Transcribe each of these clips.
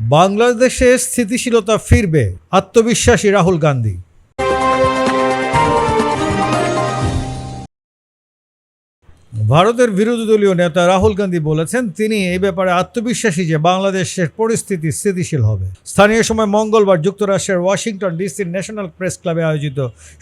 বাংলাদেশে স্থিতিশীলতা ফিরবে আত্মবিশ্বাসী রাহুল গান্ধী। ভারতের বিরোধী দলীয় নেতা রাহুল গান্ধী বলেছেন, তিনি এই ব্যাপারে আত্মবিশ্বাসী যে বাংলাদেশের পরিস্থিতি স্থিতিশীল হবে। স্থানীয় সময় মঙ্গলবার যুক্তরাষ্ট্রের ওয়াশিংটন ডিসির ন্যাশনাল প্রেস ক্লাবে আয়োজিত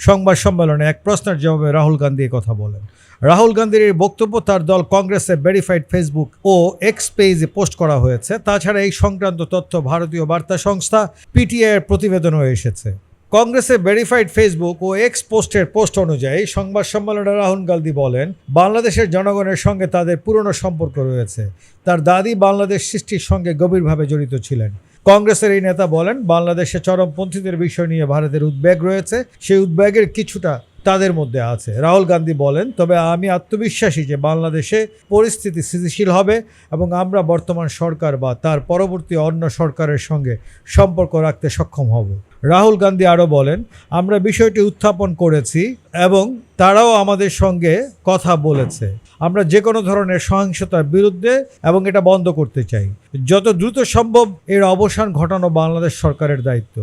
সংবাদ সম্মেলনে এক প্রশ্নের জবাবে রাহুল গান্ধী কথা বলেন। রাহুল গান্ধীর এই বক্তব্য তার দল কংগ্রেসের ভেরিফাইড ফেসবুক ও এক্স পেজে পোস্ট করা হয়েছে। তাছাড়া এই সংক্রান্ত তথ্য ভারতীয় বার্তা সংস্থা পিটিআই এর প্রতিবেদনও এসেছে। কংগ্রেসের ভেরিফাইড ফেসবুক ও এক্স পোস্টের পোস্ট অনুযায়ী সংবাদ সম্মেলনে রাহুল গান্ধী বলেন, বাংলাদেশের জনগণের সঙ্গে তাদের পুরনো সম্পর্ক রয়েছে। তার দাদি বাংলাদেশ সৃষ্টির সঙ্গে গভীরভাবে জড়িত ছিলেন। কংগ্রেসের এই নেতা বলেন, বাংলাদেশে চরমপন্থীদের বিষয় নিয়ে ভারতের উদ্বেগ রয়েছে। সেই উদ্বেগের কিছুটা তাদের মধ্যে আছে। রাহুল গান্ধী বলেন, তবে আমি আত্মবিশ্বাসী যে বাংলাদেশে পরিস্থিতি স্থিতিশীল হবে এবং আমরা বর্তমান সরকার বা তার পরবর্তী অন্য সরকারের সঙ্গে সম্পর্ক রাখতে সক্ষম হব। রাহুল গান্ধী আরও বলেন, আমরা বিষয়টি উত্থাপন করেছি এবং তারাও আমাদের সঙ্গে কথা বলেছে। আমরা যে কোনো ধরনের সহিংসতার বিরুদ্ধে এবং এটা বন্ধ করতে চাই। যত দ্রুত সম্ভব এর অবসান ঘটানো বাংলাদেশ সরকারের দায়িত্ব।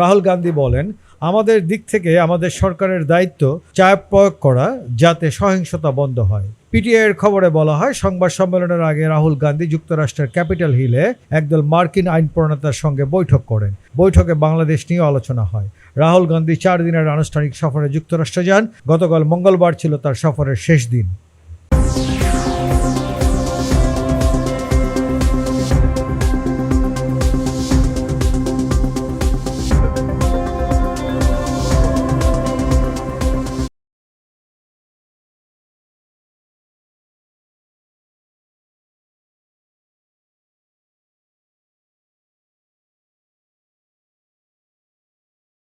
রাহুল গান্ধী বলেন আমাদের দিক থেকে আমাদের সরকারের দায়িত্ব চাপ প্রয়োগ করা যাতে সহিংসতা বন্ধ হয়। পিটিআই এর খবরে বলা হয়, সংবাদ সম্মেলনের আগে রাহুল গান্ধী যুক্তরাষ্ট্রের ক্যাপিটাল হিলে একদল মার্কিন আইন প্রণেতার সঙ্গে বৈঠক করেন। বৈঠকে বাংলাদেশ নিয়ে আলোচনা হয়। রাহুল গান্ধী চার দিনের আনুষ্ঠানিক সফরে যুক্তরাষ্ট্রে যান। গতকাল মঙ্গলবার ছিল তার সফরের শেষ দিন।